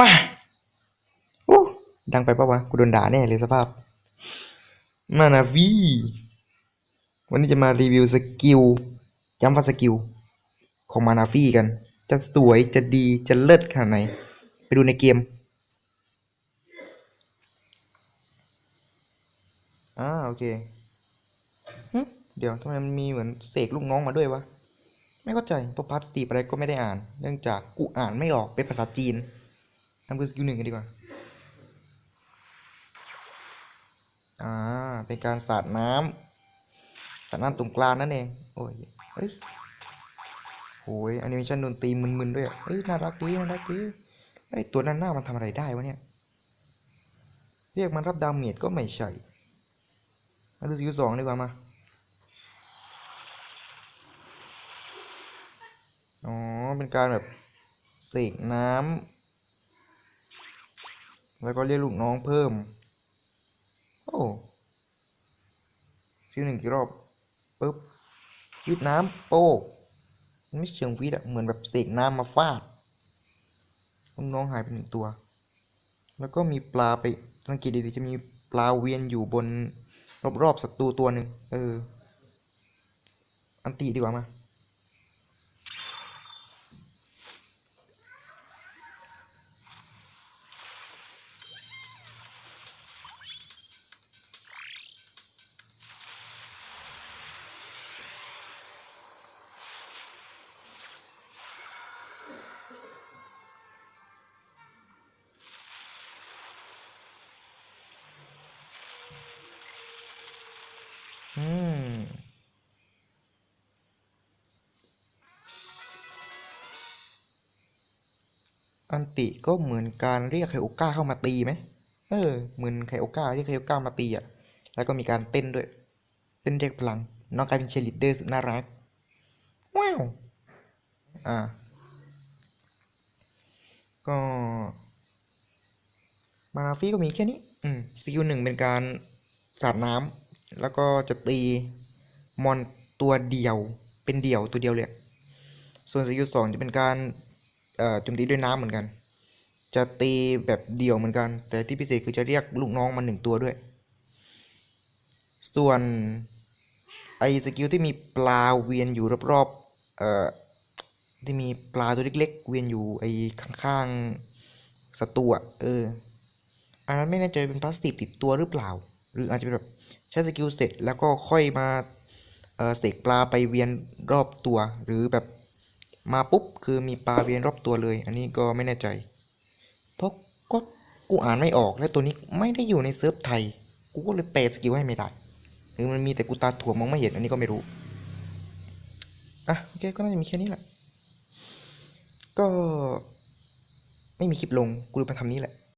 มาอู้ดังไปปะวะ กูโดนด่าแน่เลยสภาพ มานาวีวันนี้จะมารีวิวสกิลย้ำว่าสกิล ของมานาฟี่กัน จะสวยจะดีจะเลิศขนาดไหน ไปดูในเกม อ่าโอเค เดี๋ยวทำไมมันมีเหมือนเสกลูกน้องมาด้วยวะ ไม่เข้าใจเพราะพาร์ทสตีอะไรก็ไม่ได้อ่าน เนื่องจากกูอ่านไม่ออกเป็นภาษาจีน ทำดูสกิลหนึ่งกันดีกว่า อ่า เป็นการสาดน้ำสาดน้ำตรงกลางนั่นเอง โอ้ยเอ้ยโอ้ยแอนิเมชันโดนตีมึนๆด้วยเอ้ย น่ารักดี น่ารักดีไอ้ตัวนั้นหน้ามันทำอะไรได้วะเนี่ย เรียกมันรับดาเมจก็ไม่ใช่มาดูสกิลสองดีกว่ามา อ๋อ เป็นการแบบเสกน้ำ แล้วก็เรียกลูกน้องเพิ่ม โอ้ซิวหนึ่งกี่รอบปุ๊บวิดน้ำโป๊กมันไม่เชิงวิดอะเหมือนแบบเสกน้ำมาฟาดลูกน้องหายไปหนึ่งตัว แล้วก็มีปลาไปสังเกตดีๆจะมีปลาเวียนอยู่บนรอบๆศัตรูตัวหนึ่งเออ อันติดีกว่ามา อันติก็เหมือนการเรียกไคโอก้าเข้ามาตีไหมเออเหมือนไคโอก้าเรียกไคโอก้ามาตีอะ แล้วก็มีการเต้นด้วย เต้นเรียกพลัง น้องกลายเป็นเชลิดเดอร์สุดน่ารัก ว้าว อ่า ก็ มาฟี่ก็มีแค่นี้ อืมสกิลหนึ่งเป็นการสาดน้ำ แล้วก็จะตีมอนตัวเดียว เป็นเดี่ยวตัวเดียวเลย ส่วนสกิลสองจะเป็นการ โจมตีด้วยน้ำเหมือนกัน จะตีแบบเดี่ยวเหมือนกัน แต่ที่พิเศษคือจะเรียกลูกน้องมาหนึ่งตัวด้วย ส่วนไอสกิลที่มีปลาเวียนอยู่รอบๆเอ่อที่มีปลาตัวเล็กๆ เวียนอยู่ไอข้างๆศัตรูเอออันนั้นไม่แน่ใจเป็นพลาสติกติดตัวหรือเปล่า หรืออาจจะเป็นแบบใช้สกิลเสร็จแล้วก็ค่อยมาเออเสกปลาไปเวียนรอบตัว หรือแบบ มาปุ๊บคือมีปลาเวียนรอบตัวเลย อันนี้ก็ไม่แน่ใจ เพราะก็กูอ่านไม่ออกและตัวนี้ไม่ได้อยู่ในเซิร์ฟไทย กูก็เลยแปลสกิลให้ไม่ได้ หรือมันมีแต่กูตาถั่วมองไม่เห็นอันนี้ก็ไม่รู้ อะโอเคก็น่าจะมีแค่นี้แหละ ก็ไม่มีคลิปลง กูเลยมาทำนี้แหละ